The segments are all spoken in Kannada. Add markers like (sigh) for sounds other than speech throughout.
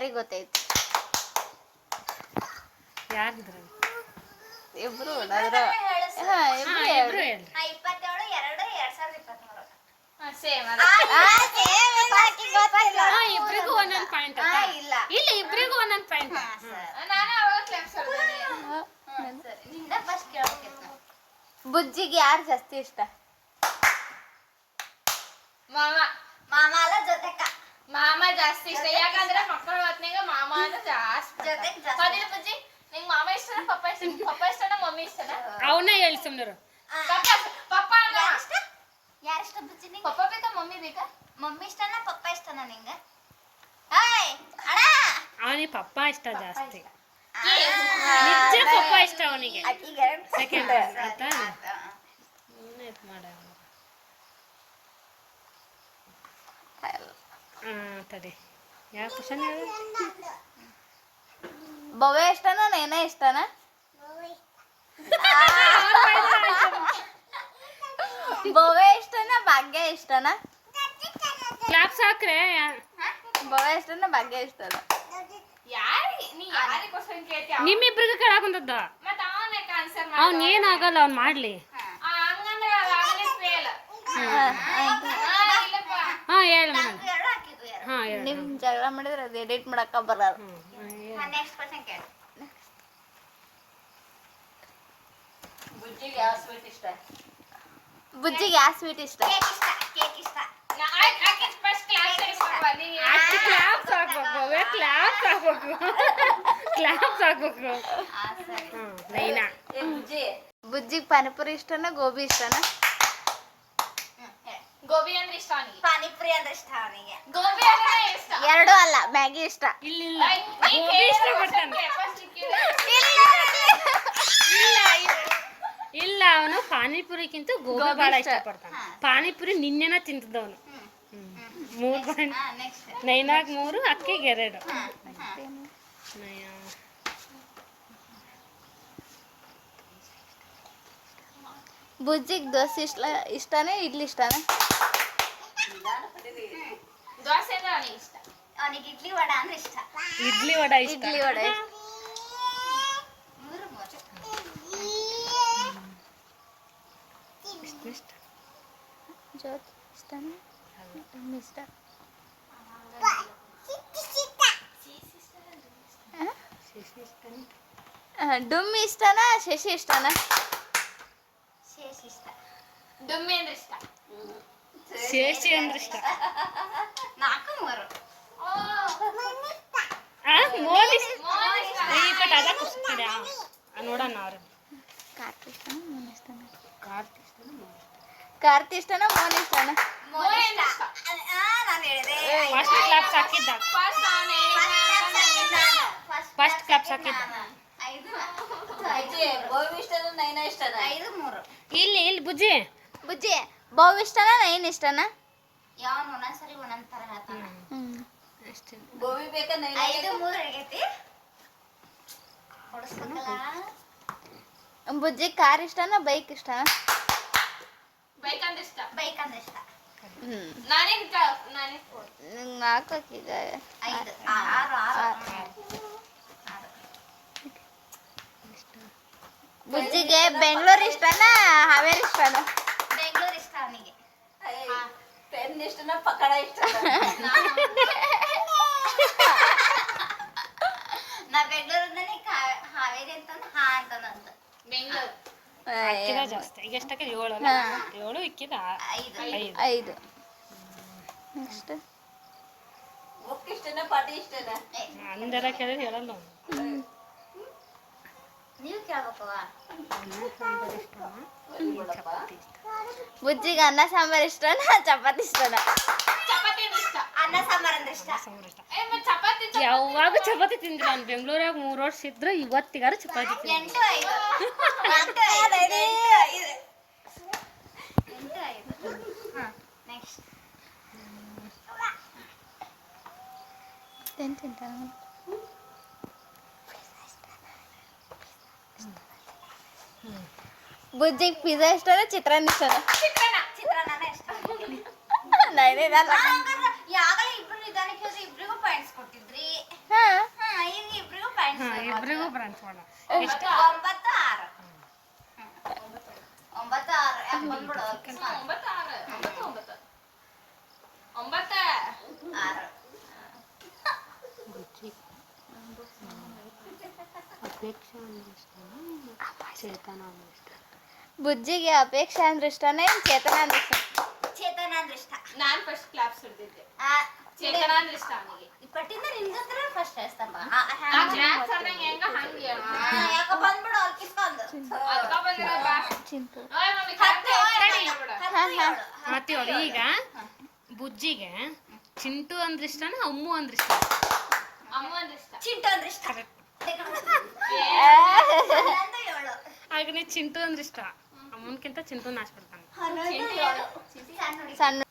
ಯಾರಿಗ್ ಗೊತ್ತಾಯ್ತು ಯಾರಿದ್ರು? ಇಬ್ರು ಹೊಡದ್ರ ಹಾ ಇಬ್ರು. ಹೇಳ್ರಿ. ಇಬ್ರು ಹೇಳ್ರಿ. ಇಪ್ಪತ್ತೇಳು ಎರಡು ಎರಡ್ ಸಾವಿರದ ಇಪ್ಪತ್ಮೂರು. ಆ, same ಇಲ್ಲ, ಆಕಿಗ್ ಗೊತ್ತಿಲ್ಲ. ಹಾ ಇಬ್ರಿಗೂ ಒಂದೊಂದ್ ಪಾಯಿಂಟ್ ಆ, ಇಲ್ಲ. ಇಲ್ಲ ಇಬ್ರಿಗೂ ಒಂದೊಂದ್ ಪಾಯಿಂಟ್ ನಾನು ಅವಾಗ ಕ್ಲಾಪ್ಸ್ ಹಾ. ಸರಿ. ನಿಂದ ಫಸ್ಟ್ ಕೇಳ್ಬೇಕಿತ್ತು. ನಾವು. ಬುಜ್ಜಿಗೆ ಯಾರು ಜಾಸ್ತಿ ಇಷ್ಟ? ಮಾಮ. ಮಾಮಾ ಅಲ್ಲ ಮಾಮ ಜಾಸ್ತಿ ಇಷ್ಟ. ಯಾಕಂದ್ರೆ ಮಕ್ಕಳ ಹೊತ್ನಾಗ ಮಾಮ ಅಂದ್ರೆ ಜಾಸ್ತಿ. ಹೌದಿಲ್ಲ ಪೂಜಿ ನಿಂಗ್ ಮಾಮ ಇಷ್ಟನ ಪಪ್ಪ ಇಷ್ಟ ಪಪ್ಪ ಇಷ್ಟನ ಮಮ್ಮಿ ಇಷ್ಟನ ಅವನ್ನ ಹೇಳಿ ಸುಮ್ನರು. ಪಪ್ಪಾ ಅಲ್ಲ ಯಾರಿಷ್ಟ ಯಾರಿಷ್ಟ ಬುಜ್ಜಿ ನಿಂಗೆ? ಪಪ್ಪ ಬೇಕಾ ಮಮ್ಮಿ ಬೇಕಾ? ಮಮ್ಮಿ ಇಷ್ಟನ ಪಪ್ಪ ಇಷ್ಟನಾ ನಿಂಗೆ? ಅವನಿಗೆ ಪಪ್ಪ ಇಷ್ಟ ಜಾಸ್ತಿ. ನಿಜ ಪಪ್ಪ ಇಷ್ಟ. ಅವನಿಗೆ. ಸೆಕೆಂಡ್ ಆಯ್ತಾ ಸುಮ್ನೆ ಇದ್ ಮಾಡ ಹಾ ತಡಿ ಯಾವ ಕ್ವಶನ್ ಹೇಳು? ಭವ್ಯ ಇಷ್ಟನಾ ನೇನ ಇಷ್ಟನಾ? (laughs) ಭವ್ಯ ಇಷ್ಟನಾ ಭಾಗ್ಯ ಇಷ್ಟನಾ? ಕ್ಲಾಪ್ಸ್ ಹಾಕ್ರೆ ಭವ್ಯ ಇಷ್ಟನಾ ಭಾಗ್ಯ ಇಷ್ಟನ? ನಿಮ್ಮಿಬ್ರಿಗೆ ನೀ ಯಾರಿಗೆ ಕ್ವಶನ್ ಕೇಳ್ತೀಯ? ನಿಮ್ಮಿಬ್ರಿಗೂ ಕೇಳಕ್ ಬಂದದ್ದ? ಮತ್ತೆ ಅವನ ಆನ್ಸರ್ ಅವ್ನ್ ಏನಾಗಲ್ಲ ಅವ್ನ್ ಮಾಡ್ಲಿ. ಹಾ. ಇಲ್ಲಪ್ಪ. ಮೇಡಮ್. ನಿಮ್ ಜಗಳ ಮಾಡಿದ್ರೆ ಅದು ಎಡಿಟ್ ಮಾಡಕ್ಕ ಬರಲ್ಲ. ಬುಜ್ಜಿಗೆ ಯಾವ ಸ್ವೀಟ್ ಇಷ್ಟ? ಬುಜ್ಜಿಗೆ ಯಾವ ಸ್ವೀಟ್ ಇಷ್ಟ? ಕೇಕ್ ಇಷ್ಟ ಕೇಕ್ ಇಷ್ಟ. ಆಕೆ ಫಸ್ಟ್ ಕ್ಲಾಸ್ ಅಷ್ಟು ಕ್ಲಾಪ್ಸ್ ಹಾಕ್ಬೇಕು? ಕ್ಲಾಪ್ಸ್ ಹಾಕ್ಬೇಕು? ಕ್ಲಾಪ್ಸ್ ಹಾಕ್ಬೇಕು. ಆ, ಸರಿ. ಹ್ಮ್ ನೈನಾ. ಬುಜ್ಜಿಗೆ ಪಾನಿಪುರಿ ಇಷ್ಟನಾ ಗೋಬಿ ಇಷ್ಟನಾ. ಗೋಬಿ ಅಂದ್ರೆ ಇಷ್ಟ ಅವನಿಗೆ? ಪಾನಿಪುರಿ ಅಂದ್ರೆ ಇಷ್ಟ ಅವನಿಗೆ. ಗೋಬಿ ಅಂದ್ರೆ ಇಷ್ಟ? ಎರಡು ಅಲ್ಲ ಮ್ಯಾಗಿ ಇಷ್ಟ. ಇಲ್ಲ ಇಲ್ಲ ಗೋಬಿ ಕೇಳಿದ್ರೆ ಇಷ್ಟಪಡ್ತಾನೆ ಇಲ್ಲ ಇಲ್ಲ ಅವನು ಪಾನಿಪುರಿಗಿಂತ ಗೋಬಿ ಗೋಬಿ ಬಹಳ ಇಷ್ಟ. ಇಷ್ಟಪಡ್ತಾನೆ. ಪಾನಿಪುರಿ ನಿನ್ನೆನ ತಿಂತಿದ್ದವನು ಮೂರು ಪಾಯಿಂಟ್ ನೈನಾಗ್ ಮೂರು ಅಕ್ಕಿಗೆ ಎರಡು. ನಯ ಬುಜ್ಜಿಗೆ ದೋಸೆ ಇಷ್ಟ ಇಷ್ಟನೇ ಇಡ್ಲಿ ಇಷ್ಟನಾ? ದೋಸೆ ಅಂದ್ರೆ ಅವನಿಗೆ ಇಷ್ಟ ಅವನಿಗೆ ಇಡ್ಲಿ ವಡ ಅಂದ್ರೆ ಇಷ್ಟ. ಇಡ್ಲಿ ವಡ ಇಷ್ಟ. ಇಡ್ಲಿ ವಡೆ ಮೂರು ಮೂರು ಇಷ್ಟ ಜ್ಯೋತಿ ಇಷ್ಟನಾ ನಮ್ಗೆ ಇಷ್ಟ ಶಿಶಿ ಇಷ್ಟನೇ. ಆ, ಡುಮ್ಮಿ ಇಷ್ಟನಾ ಶಶಿ ಇಷ್ಟನಾ? ಶೇಷ್ ಇಷ್ಟ. ಡುಮ್ಮಿ ಅಂದ್ರೆ ಇಷ್ಟ. ಶೇಷಿ ಅಂದ್ರೆ ಇಷ್ಟ. ನಾಲ್ಕು ಮೂರು ಮೋದಿ ಅದ ಕುಸ್ತಿದ ನೋಡೋಣ ಅವ್ರ. ಕಾರ್ತಿ ಇಷ್ಟನಾ? ಮೋನ್ ಇಷ್ಟನಾ? ಫಸ್ಟ್ ಕ್ಲಾಪ್ಸ್ ಹಾಕಿದ್ದ. ಫಸ್ಟ್ ಕ್ಲಾಪ್ಸ್ ಹಾಕಿದ್ದ. ಐದು. ಐದು. ಐದು ಮೂರು. ಇಲ್ಲಿ ಇಲ್ಲಿ ಬುಜ್ಜಿ. ಬುಜ್ಜಿ. ಬಹು ಇಷ್ಟನಾ ನೈನ್ ಇಷ್ಟನಾ ಯಾವನ್ ಒಂದೊಂದ್ಸರಿ ಒಂದೊಂದ್ ತರ ಹೇಳ್ತಾನ ಅಷ್ಟೇ. ಐದು ಮೂರು ಆಗೈತಿ. ಹೊಡಸ್ಬೇಕಲ್ಲ ಬುಜ್ಜಿ ಕಾರ್ ಇಷ್ಟನಾ ಬೈಕ್ ಇಷ್ಟನಾ ಬೈಕ್ ಅಂದ್ರೆ ಇಷ್ಟ. ಬೈಕ್ ಅಂದ್ರೆ ಇಷ್ಟ. ಹ್ಮ್. ನಾನೇನ್ ನಾನೇ ನಿಂಗ್ ನಾಲ್ಕು ಐದು. ಆರು ಆರು. ಬುಜ್ಜಿಗೆ ಬೆಂಗಳೂರು ಇಷ್ಟನಾ ಹಾವೇರಿ ಇಷ್ಟನಾ ನಾ ಬೆಂಗಳೂರಿಂದನೇ ಹಾವೇರಿ ಅಂತಂದ್ ಹಾ ಅಂತಂದಂತ ಬೆಂಗಳೂರು. ಇಕ್ಕಿದ ಜಾಸ್ತಿ. ಈಗ ಎಷ್ಟಕ್ಕೆ? ಏಳು ಅಲ್ಲ? ಏಳು ಇಕ್ಕಿದ? ಐದು. ಐದು. ಇಷ್ಟನ ಪಾಠ ಏ, ಅಂದರ ಕೇಳಿದ್ರೆ ಹೇಳಲ್ಲ ಅವ್ನು. ನೀವು ಕೇಳ್ಬೇಕವ್ವ ಚಪಾತಿ ಇಷ್ಟ. ಬುಜ್ಜಿಗೆ ಅನ್ನ ಸಾಂಬಾರ್ ಇಷ್ಟನಾ ಚಪಾತಿ ಇಷ್ಟನಾ? ಚಪಾತಿ ಅಂದ್ರೆ ಇಷ್ಟ ಅನ್ನ ಸಾಂಬಾರ್ ಅಂದ್ರೆ ಇಷ್ಟ. ಸಾಂಬಾರ್ ಇಷ್ಟ. ಏ ಮತ್ತ್ ಚಪಾತಿ ಚಪಾತಿ ಯಾವಾಗ ಚಪಾತಿ ತಿಂದಿಲ್ಲ. ಅವ್ನು ಬೆಂಗಳೂರಾಗ ಮೂರು ವರ್ಷ ಇದ್ರು ಇವತ್ತಿಗಾರ ಚಪಾತಿ ತಿಂದ ಎಂಟು ಐದು ಎಂಟು ಐದು ಎಂಟು ಐದು ಎಂಟು ಐದು ಹಾಂ ನೆಕ್ಸ್ಟ್ ಏನ್ ತಿಂತಾನ ಬುಜ್ಜಿಗೆ ಪಿಜ್ಜಾ ಇಷ್ಟನಾ ಚಿತ್ರಾನ್ನ ಇಷ್ಟ ಚಿತ್ರಾನ್ನ ಚಿತ್ರಾನ್ನನೇ ಇಷ್ಟ ಯಾವಾಗಲೇ ಇಬ್ರು ನಿಧಾನಕ್ಕೆ ಹೋದ್ರೆ ಇಬ್ರಿಗೂ ಪಾಯಿಂಟ್ಸ್ ಕೊಟ್ಟಿದ್ರಿ. ಹಾ. ಇಬ್ರಿಗೂ ಬ್ರಾಂಚ್ ಮಾಡ. ಎಷ್ಟು? ಒಂಬತ್ತು ಆರು. ಒಂಬತ್ತು ಆರು. ಯಾಕೆ ಬಂದ್ಬಿಡು? ಒಂಬತ್ತು ಆರು. ಒಂಬತ್ತು ಒಂಬತ್ತು ಒಂಬತ್ತ. ಆರು. ಬುಜ್ಜಿಗೆ ಅಪೇಕ್ಷೆ ಅಂದ್ರೆ ಇಷ್ಟನೇ ಚೇತನ ಅಂದ್ರೆ ಇಷ್ಟ? ಚೇತನ ಅಂದ್ರೆ ಇಷ್ಟ. ನಾನು ಫಸ್ಟ್ ಕ್ಲಾಪ್ಸ್ ಹಿಡ್ದಿದ್ದೆ ಆ, ಚೇತನ ಅಂದ್ರೆ ಇಷ್ಟ ಅವನಿಗೆ. ಪಟ್ಟಿಂದ ನಿನ್ಗಂದ್ರೆ ಫಸ್ಟ್ ಸ್ತಂಭ ಆ ಕ್ಲಾಪ್ಸ್ ಅಂದಂಗೆ ಹೆಂಗ ಹಂಗೆ. ಯಾಕ ಬಂದ್ಬಿಡು ಈಗ ಬುಜ್ಜಿಗೆ ಚಿಂಟು ಅಂದ್ರೆ ಇಷ್ಟನ ಅಮ್ಮು ಅಂದ್ರೆ ಇಷ್ಟ ಅಮ್ಮ ಅಂದ್ರೆ ಇಷ್ಟ ಚಿಂಟು ಅಂದ್ರೆ ಇಷ್ಟ ಹನ್ನೊಂದು ಏಳು ಆಗ ನೀ ಚಿಂಟು ಅಂದ್ರೆ ಇಷ್ಟ. ಅಮ್ಮನ್ಕಿಂತ ಚಿಂಟು ನಾಚ್ಬಿಡ್ತಾನೆ ಪಡ್ತಾನೆ ಉಜ್ಜಿಗೆ ಸಣ್ಣ.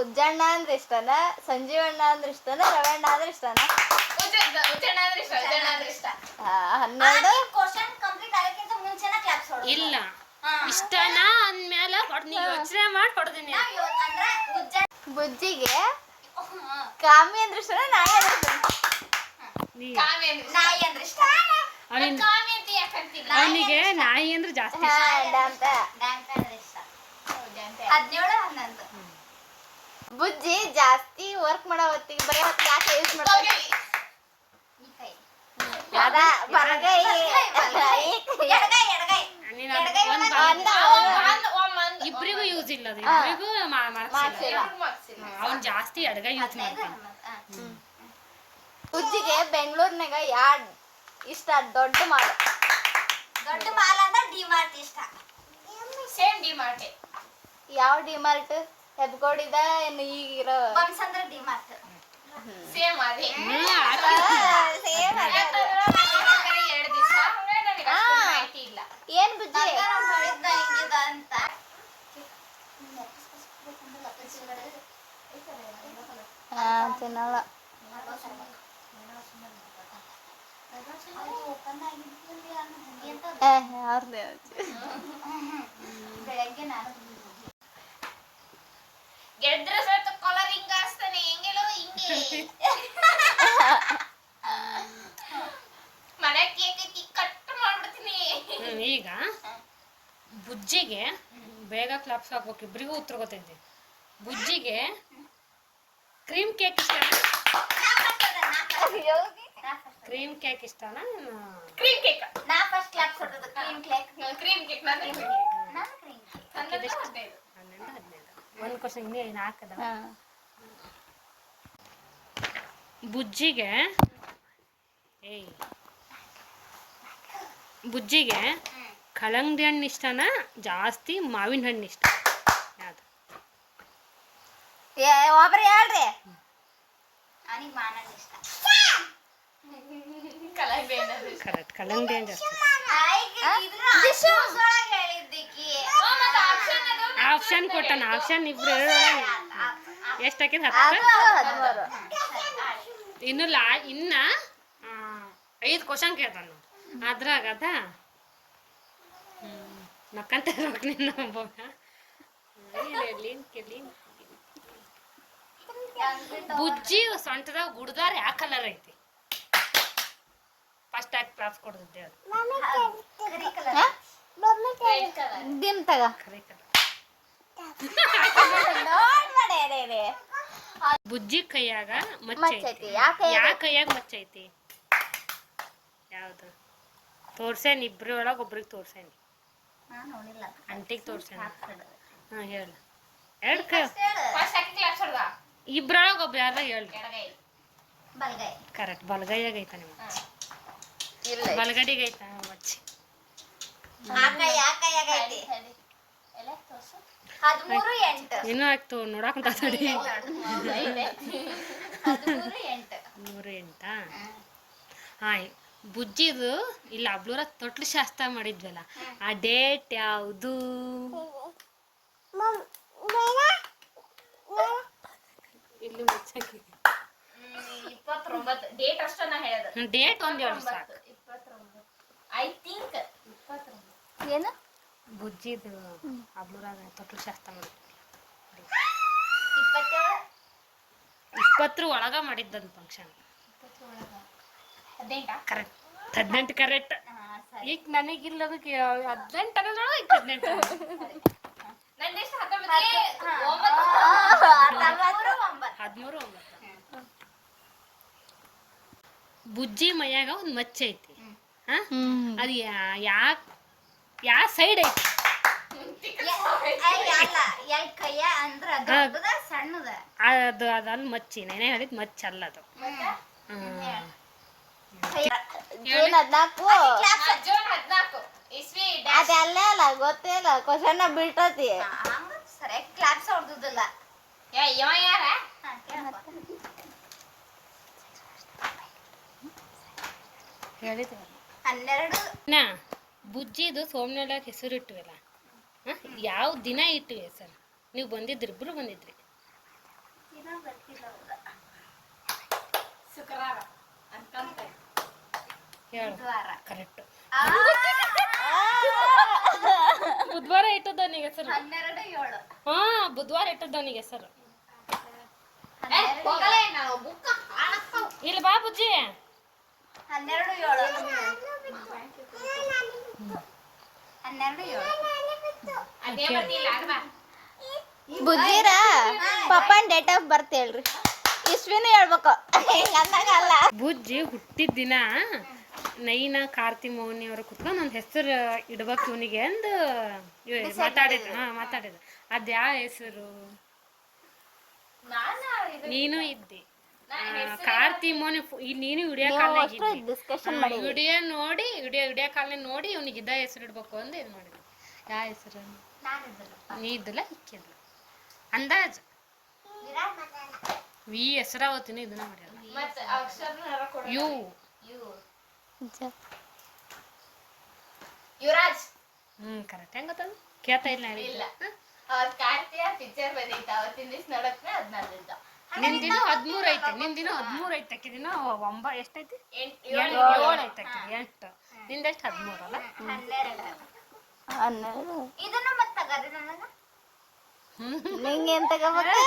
ಉಜ್ಜಣ್ಣ ಅಂದ್ರೆ ಇಷ್ಟನ ಸಂಜೀವಣ್ಣ ಅಂದ್ರೆ ಇಷ್ಟನ ರವಣ್ಣ ಅಂದ್ರೆ ಇಷ್ಟನ? ಹನ್ನೆರಡು ಕಂಪ್ಲೀಟ್ ಆಗಕ್ಕಿಂತ ಮುಂಚೆನ ಕ್ಲಾಪ್ಸ್ ಹೊಡು ಇಲ್ಲ. ಇಷ್ಟನಾ ಅಂದ್ಮೇಲೆ ನೀ ಯೋಚನೆ ಮಾಡಿ ಕೊಡ್ತೀನಿ ನಾವ್ ಇವತ್ತು ಅಂದ್ರೆ ಉಜ್ಜ ಬುಜ್ಜಿಗೆ ಕಾಮಿ ಅಂದ್ರೆ ಇಷ್ಟ ನಾಯಿ ಅಂದ್ರೆ ನೀ. ಅಂದ್ರೆ ಇಷ್ಟ. ನಾಯಿ ಅಂದ್ರೆ ಇಷ್ಟ. ಅವನಿಗೆ ಕಾಮಿ ಅಂತ ಯಾಕೆ ಅಂತಿಲ್ಲ ಅವನಿಗೆ ನಾಯಿ ಅಂದ್ರೆ ಜಾಸ್ತಿ ಹಾ ಇಷ್ಟ. ಡಾಂಪ ಡ್ಯಾನ್ಸ್ ಅಂದ್ರೆ ಇಷ್ಟ. ಹೌದಾ ಅಂತ. ಹದಿನೇಳು ಹನ್ನೊಂದು. ಬುಜ್ಜಿ ಜಾಸ್ತಿ ವರ್ಕ್ ಮಾಡೋ ಹೊತ್ತಿಗೆ ಬರೀ ಹೊತ್ತು ಯಾಕೆ ಯೂಸ್ ಮಾಡ್ತಾರೆ ಈ ಕೈ. ಅದ ಬರಗೈ. ಎಡಗೈ ಎಡಗೈ. ನೀನು ಒಂದ್ ಬಾ- ಒಂದ ಇಬ್ರಿಗೂ ಯೂಸ್ ಇಲ್ಲ ಅದು ಇಬ್ರಿಗೂ ಅವನ್ ಜಾಸ್ತಿ ಅಡ್ಗ ಯೂಸ್ ಮಾಡ್ತಾನೆ. ಉಜ್ಜಿಗೆ. ಬೆಂಗಳೂರಿನಾಗ ಯಾಡ್ ಇಷ್ಟ ದೊಡ್ಡ ಮಾಲ್? ದೊಡ್ಡ ಮಾಲ್ ಅಂದ್ರೆ ಡಿ ಮಾರ್ಟ್ ಇಷ್ಟ. ಸೇಮ್ ಡಿ ಮಾರ್ಟೆ ಯಾವ ಡಿಮಾರ್ಟ್? ಹೆಬ್ಗೋಡಿದ ಏನು ಈಗಿರೋ ಬನ್ಸ್ ಅಂದ್ರೆ ಡಿ ಮಾರ್ಟ್ ಸೇಮ್ ಅದೇ. ಸೇಮ್ ಅದೇ. ಎರಡು ದಿವಸ ಏನ್ ಬುಜ್ಜಿ? ನಂಗೆ ಹೇಳಿದ್ನ ಹಿಂಗಿದ ಅಂತ ಹಾ ತಿನ್ನಲ್ಲ ಯಾರ್ದು ಬೆಳಗ್ಗೆ ನಾನು ಗೆದ್ರ ಸತ ಕಲರಿಂಗ್ ಹಾಸ್ತಾನೆ ಹೆಂಗೆಲ್ಲೋ ಹಿಂಗೆ. ಮನೆ ಕೇಕ್ ಕಟ್ ಮಾಡ್ಬಿಡ್ತೀನಿ. ಈಗ ಬುಜ್ಜಿಗೆ ಬೇಗ ಕ್ಲಾಪ್ಸ್ ಹಾಕ್ಬೇಕು. ಇಬ್ರಿಗೂ ಉತ್ತರ ಗೊತ್ತೈತಿ. ಬುಜ್ಜಿಗೆ ಕ್ರೀಮ್ ಕೇಕ್ ಇಷ್ಟ ಕ್ರೀಮ್ ಕೇಕ್ ಇಷ್ಟನಾ? ಏನು ಕ್ರೀಮ್ ಕೇಕ್ ನಾ first class cream cake cream cake ನಾನು ನಾನು ಕ್ರೀಮ್ ಕೇಕ್ ಹನ್ನೊಂದು ಹದಿನೈದು. ಹನ್ನೆರಡು ಹದಿನೈದು. ಒಂದು ಕ್ವಶನ್ ಇನ್ನೇ ನಾಲ್ಕದ ಬುಜ್ಜಿಗೆ ಏಯ್. ಬುಜ್ಜಿಗೆ ಕಳಂಗಡಿ ಹಣ್ಣು ಇಷ್ಟನಾ? ಜಾಸ್ತಿ ಮಾವಿನ ಹಣ್ಣು ಇಷ್ಟ. ಒಬ್ರು ಹೇಳ್ರಿ. ಅವನಿಗೆ ಇಷ್ಟ. ಕರೆಕ್ಟ್ ಆಪ್ಷನ್ ಕೊಟ್ಟಾನ. ಆಪ್ಷನ್ ಇಬ್ರು ಹೇಳೋಣ. ಎಷ್ಟು ಹಾಕಿದ್? ಅದು ಹತ್ತು. ಇನ್ನು ಲಾ ಇನ್ನ ಐದು ಕ್ವಶನ್ ಕೇಳ್ತಾನ ಅದ್ರಾಗ ಅದ? ನಕ್ಕಂತ ನಿನ್ನ ಒಬ್ಬ ಬುಜ್ಜಿ ಸೊಂಟದಾಗ ಗುಡ್ದಾರ ಯಾವ ಕಲರ್ ಐತಿ? ಫಸ್ಟ್ ಆಗಿ ಕ್ಲಾಸ್ ಕೊಡ್ತಿದ್ದೆ. ದಿಮ್ ತಗ. ಬುಜ್ಜಿ ಕೈಯಾಗ ಮಚ್ಚ ಮಚ್ಚ ಐತಿ. ಐತಿ. ಯಾ ಕೈಯಾಗ? ಮಚ್ಚೈತಿ ಕೈಯಾಗ ಮಚ್ಚ ಐತಿ? ಯಾವ್ದು? ತೋರ್ಸೇನಿ ಇಬ್ರು ಒಳಗ ಒಬ್ರಿಗೆ ತೋರ್ಸೇನಿ. ಅಂಟಿಗೆ ತೋರ್ಸೇನಿ. ಹಾ ಹೇಳ. ಎರಡು ಕೈ ಇಬ್ರೊಳಗ ಒಬ್ರು ಯಾರ ಹೇಳ್ರಿ ಕರೆಕ್ಟ್ ಬಲಗೈಯಾಗ ಐತ ನಿಮ್ಮ ಇಲ್ಲ ಬಲಗಡಿಗೆ ಐತ? ಮಚ್ಚಿ. ಇನ್ನೂ ಆಗ್ತು ನೋಡಕ್ ತಡಿ ನೂರ ಎಂಟಾ. ಹಾ ಬುಜ್ಜಿದು ಇಲ್ಲ ಅಬ್ಳೂರ ತೊಟ್ಲು ಶಾಸ್ತ್ರ ಮಾಡಿದ್ವಲ್ಲ ಆ ಡೇಟ್ ಯಾವುದು? ಇಲ್ಲಿ ಮುಚ್ಚಾಕಿದೆ ಇಪ್ಪತ್ತೊಂಬತ್ತು. ಡೇಟ್ ಅಷ್ಟೇ ನಾ ಹೇಳೋದು ಡೇಟ್ ಒಂದು ಹೇಳಿ ಸಾಕು. ಇಪ್ಪತ್ತೊಂಬತ್ತು ಐ ಥಿಂಕ್ ಇಪ್ಪತ್ತೊಂಬತ್ತು. ಏನು? ಬುಜ್ಜಿದು ಅಬ್ಲೂರಾಗ ತೊಟ್ಲು ಶಾಸ್ತ್ರ ಮಾಡಿದ್ವಿ ಇಪ್ಪತ್ತರ ಒಳಗ ಮಾಡಿದ್ದೊಂದು ಫಂಕ್ಷನ್ ಹದಿನೆಂಟ? ಕರೆಕ್ಟ್ ಹದಿನೆಂಟು ಕರೆಕ್ಟ್ ಈಗ ನನಗಿಲ್ಲ ಅದಕ್ಕೆ ಹದಿನೆಂಟು ಅನ್ನೋದ್ರೊಳಗೆ ಹದಿನೆಂಟು. ನಂದೆಷ್ಟು ಬುಜ್ಜಿ ಮೈಯಾಗ ಒಂದು ಮಚ್ಚೆ ಐತಿ. ಅದು ಯಾಕೆ ಯಾ ಸೈಡ್ ಐತಿ. ಎಲ್ ಕೈಯ ಅಂದ್ರ ದೊಡ್ಡದ ಸಣ್ಣದ? ಅದು ಅದಲ್ಲ ಮಚ್ಚಿ. ನೆನೆ ಹೇಳಿದ್ ಮಚ್ಚಿ ಅಲ್ಲ ಅದು. ಹ್ಮ್. ಜೂನ್ ಹದ್ನಾಲ್ಕು. ಜೂನ್ ಹದಿನಾಲ್ಕು. ಇಸ್ವಿ ಅದೆಲ್ಲ ಅಲ್ಲ ಗೊತ್ತೇ ಇಲ್ಲ. ಕ್ವಶನ್ ಬಿಟ್ಟತಿ. ಹಂಗ ಸರಿಯಾಗಿ ಕ್ಲಾಪ್ಸ್ ಹೊಡ್ದುದಿಲ್ಲ ಯಾ ಇವ ಯಾರ? ನಾ ಬುಜ್ಜಿದು ಸೋಮನಾಳಕ್ಕೆ ಹೆಸರು ಇಟ್ವಲ್ಲ ಹ? ಯಾವ ದಿನ ಇಟ್ವಿ ಸರ್? ನೀವು ಬಂದಿದ್ರಿ. ಇಬ್ರು ಬಂದಿದ್ರಿ ಕರೆಕ್ಟ್ ಆ, ಬುಧವಾರ ಇಟ್ಟದವನಿಗೆ ಸರ್ ಹಾ ಬುಧವಾರ ಇಟ್ಟದವನಿಗೆ ಹೆಸರು ಹೋಗಲ್ಲ ನಾವು ಬುಕ್ಕ ಹಾಳಾಗ್ತಾವ ಇಲ್ಲ ಬಾ ಬುಜ್ಜಿ. ಹನ್ನೆರಡು ಏಳು. ಹನ್ನೆರಡು ಏಳು. ಅದೇ ಬರ್ತಿಲ್ಲ ಅಲ್ವಾ ಬುಜ್ಜಿರ ಪಪ್ಪನ್ ಡೇಟ್ ಆಫ್ ಬರ್ತ್ ಹೇಳ್ರಿ. ಇಸ್ವಿನೂ ಹೇಳ್ಬೇಕು. ಅನ್ನಂಗಲ್ಲ ಬುಜ್ಜಿ ಹುಟ್ಟಿದ ದಿನ ನೈನ ಕಾರ್ತಿ ಮೌನಿ ಅವ್ರ ಕುತ್ಕೊಂಡು ಒಂದು ಹೆಸರು ಇಡ್ಬೇಕು ಇವನಿಗೆ ಅಂದು ಮಾತಾಡಿದ್ರು ಹಾ ಮಾತಾಡಿದ್ರು ಅದ್ಯಾವ ಹೆಸರು? ನಾನು ನೀನು ಇದ್ದಿ. ಕಾರ್ತಿ ಮೋನಿ ನೀನು ವಿಡಿಯೋ ಕಾಲ ವಿಡಿಯೋ ನೋಡಿ ವಿಡಿಯೋ ವಿಡಿಯೋ ಕಾಲ ನೋಡಿ ಇವ್ನಿಗೆ ಇದ ಹೆಸರು ಇಡ್ಬೇಕು ಅಂತ ಇದು ಮಾಡಿದ್ರು ಯಾವ ಹೆಸರು? ನೀ ಇದ್ದಲ್ಲ ಇಕ್ಕಿದ್ಲ ಅಂದಾಜ್? ವಿ ಈ ಹೆಸರ ಅವತ್ತಿನ ಇದನ್ನ ಮಾಡ್ಯಾರ ಯು. ಯುವರಾಜ್. ಹ್ಮ್ ಕರೆಕ್ಟ್ ಹೆಂಗ್ ಗೊತ್ತದು? ಕೇಳ್ತಾ ಇಲ್ಲ ಇಲ್ಲ. ಅವ್ರ ಕಾರ್ತಿಯ ಪಿಕ್ಚರ್ ಬಂದಿತ್ತು ಅವತ್ತಿನ ದಿವಸ ನೋಡಕ್ನೆ ಅದ್ ನಂದಿದ್ದ ನಿಂದಿನ ಹದಿಮೂರು ಐತೆ ನಿಂದಿನ ಹದಿಮೂರು ಐತೆ ಅಕ್ಕಿದಿನ ಒಂಬ ಎಷ್ಟೈತಿ? ಎಂಟು ಏಳು. ಏಳು ಐತೆ ಅಕ್ಕಿದ ಎಂಟು. ನಿಂದೆಷ್ಟು ಹದಿಮೂರು ಅಲ್ಲ? ಹನ್ನೆರಡು. ಇದನ್ನ ಮತ್ತೆ ತಗರಿ ನನಗ ನಿಂಗೇನ್ ತಗೋಬೇಕು?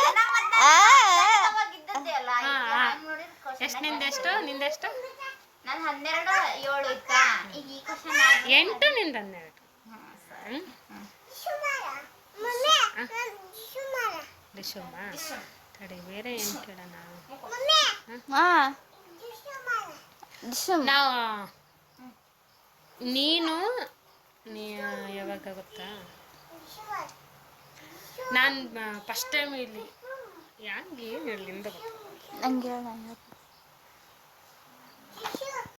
ಎಷ್ಟು ನಿಂದೆಷ್ಟು? ನಿಂದೆಷ್ಟು? ನಾನು ಹನ್ನೆರಡು ಏಳು ಇತ್ತಾ? ಈಗ ಈ ಕ್ವಶನ್ ಎಂಟು ನಿಂದ ಹನ್ನೆರಡು. ಹ್ಮ್. ರಿಷುಮ ತಡಿ ಬೇರೆ ಏನು ಕೇಳೋಣ? ನಾವು ನೀನು ನೀ ಯಾವಾಗ ಗೊತ್ತಾ? ನಾನು ಫಸ್ಟ್ ಟೈಮ್ ಇಲ್ಲಿ. ಯಾಕೆ ಏನು ಹೇಳಲಿಂದ ನಂಗೆ